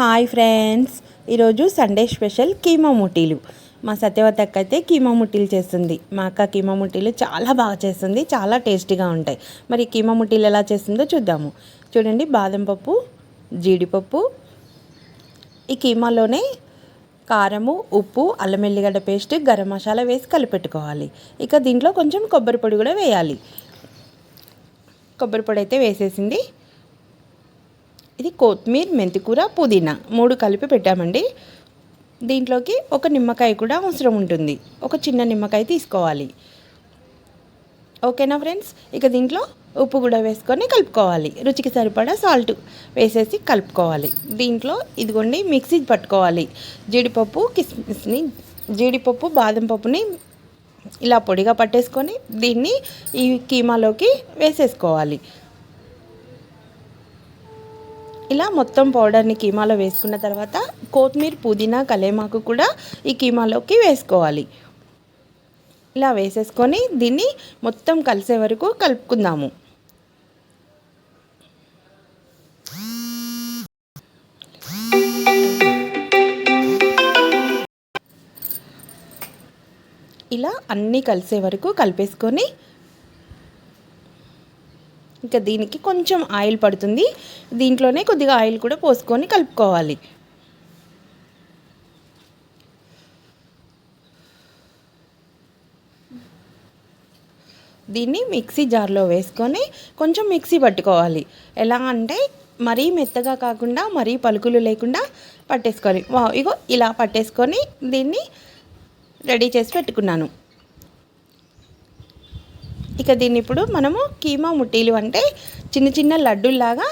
Hi friends. ఈరోజు Sunday special keema ముటీలు. మా సత్యవతి అక్క అయితే కీమా ముట్టీలు చేస్తుంది. మా అక్క కీమా ముట్టీలు చాలా బాగా చేస్తుంది. చాలా టేస్టీగా ఉంటాయి. మరి కీమా ముట్టీలు ఎలా చేస్తుందో చూద్దాము. చూడండి బాదం పప్పు జీడిపప్పు ఈ కీమాలోనే కారము ఉప్పు అల్లం ఎల్లిగడ్డ పేస్ట్ గరం మసాలా వేసి కలిపెట్టుకోవాలి. ఇక దీంట్లో కొంచెం కొబ్బరి పొడి కూడా వేయాలి. కొబ్బరి పొడి అయితే వేసేసింది. కొత్తిమీర మెంతికూర పుదీనా మూడు కలిపి పెట్టామండి. దీంట్లోకి ఒక నిమ్మకాయ కూడా అవసరం ఉంటుంది. ఒక చిన్న నిమ్మకాయ తీసుకోవాలి. ఓకేనా ఫ్రెండ్స్? ఇక దీంట్లో ఉప్పు కూడా వేసుకొని కలుపుకోవాలి. రుచికి సరిపడా సాల్ట్ వేసేసి కలుపుకోవాలి. దీంట్లో ఇదిగోండి మిక్సీ పట్టుకోవాలి. జీడిపప్పు కిస్మిస్ని జీడిపప్పు బాదం పప్పుని ఇలా పొడిగా పట్టేసుకొని దీన్ని ఈ కీమాలోకి వేసేసుకోవాలి. ఇలా మొత్తం పౌడర్ని కీమాలో వేసుకున్న తర్వాత కొత్తిమీర పుదీనా కలేమాకు కూడా ఈ కీమాలోకి వేసుకోవాలి. ఇలా వేసేసుకొని దీన్ని మొత్తం కలిసే వరకు కలుపుకుందాము. ఇలా అన్నీ కలిసే వరకు కలిపేసుకొని ఇంకా దీనికి కొంచెం ఆయిల్ పడుతుంది. దీంట్లోనే కొద్దిగా ఆయిల్ కూడా పోసుకొని కలుపుకోవాలి. దీన్ని మిక్సీ జార్లో వేసుకొని కొంచెం మిక్సీ పట్టుకోవాలి. ఎలా అంటే మరీ మెత్తగా కాకుండా మరీ పలుకులు లేకుండా పట్టేసుకోవాలి వా ఇగో ఇలా పట్టేసుకొని దీన్ని రెడీ చేసి పెట్టుకున్నాను. ఇక దీన్ని ఇప్పుడు మనము కీమా ముట్టీలు అంటే చిన్న చిన్న లడ్డూల్లాగా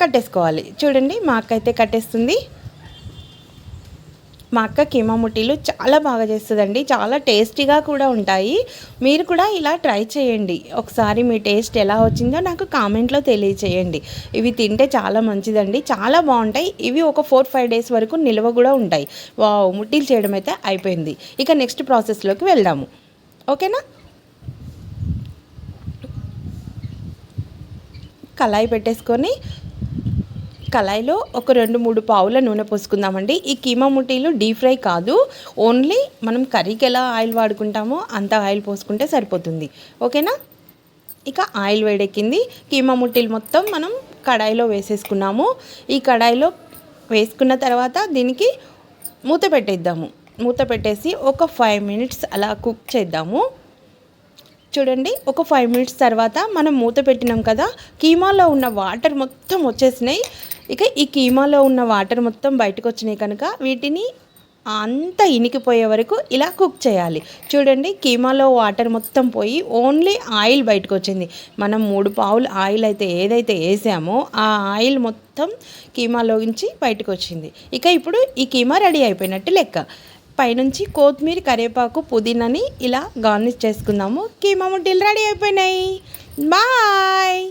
కట్టేసుకోవాలి. చూడండి మా అక్క అయితే కట్టేస్తుంది. మా అక్క కీమా ముట్టీలు చాలా బాగా చేస్తుందండి. చాలా టేస్టీగా కూడా ఉంటాయి. మీరు కూడా ఇలా ట్రై చేయండి. ఒకసారి మీ టేస్ట్ ఎలా వచ్చిందో నాకు కామెంట్లో తెలియచేయండి. ఇవి తింటే చాలా మంచిదండి. చాలా బాగుంటాయి. ఇవి ఒక ఫోర్ ఫైవ్ డేస్ వరకు నిల్వ కూడా ఉంటాయి. వా ముట్టీలు చేయడం అయితే అయిపోయింది. ఇక నెక్స్ట్ ప్రాసెస్లోకి వెళ్దాము. ఓకేనా? కళాయి పెట్టేసుకొని కళాయిలో ఒక రెండు మూడు పావుల నూనె పోసుకుందామండి. ఈ కీమా ముట్టీలు డీప్ ఫ్రై కాదు. ఓన్లీ మనం కర్రీకి ఎలా ఆయిల్ వాడుకుంటామో అంత ఆయిల్ పోసుకుంటే సరిపోతుంది. ఓకేనా? ఇక ఆయిల్ వేడెక్కింది. కీమా ముట్టీలు మొత్తం మనం కడాయిలో వేసేసుకున్నాము. ఈ కడాయిలో వేసుకున్న తర్వాత దీనికి మూత పెట్టేద్దాము. మూత పెట్టేసి ఒక ఫైవ్ మినిట్స్ అలా కుక్ చేద్దాము. చూడండి ఒక ఫైవ్ మినిట్స్ తర్వాత మనం మూత పెట్టినాం కదా కీమాలో ఉన్న వాటర్ మొత్తం వచ్చేసినాయి. ఇక ఈ కీమాలో ఉన్న వాటర్ మొత్తం బయటకు వచ్చినాయి కనుక వీటిని అంతా ఇనికిపోయే వరకు ఇలా కుక్ చేయాలి. చూడండి కీమాలో వాటర్ మొత్తం పోయి ఓన్లీ ఆయిల్ బయటకు వచ్చింది. మనం మూడు పావులు ఆయిల్ అయితే ఏదైతే వేసామో ఆ ఆయిల్ మొత్తం కీమాలోంచి బయటకు వచ్చింది. ఇక ఇప్పుడు ఈ కీమా రెడీ అయిపోయినట్టు లెక్క. పైనుంచి కొత్తిమీర కరివేపాకు పుదీనాని ఇలా గార్నిష్ చేసుకుందాము. కీమా ముడ్డీలు రెడీ అయిపోయినాయి. బాయ్!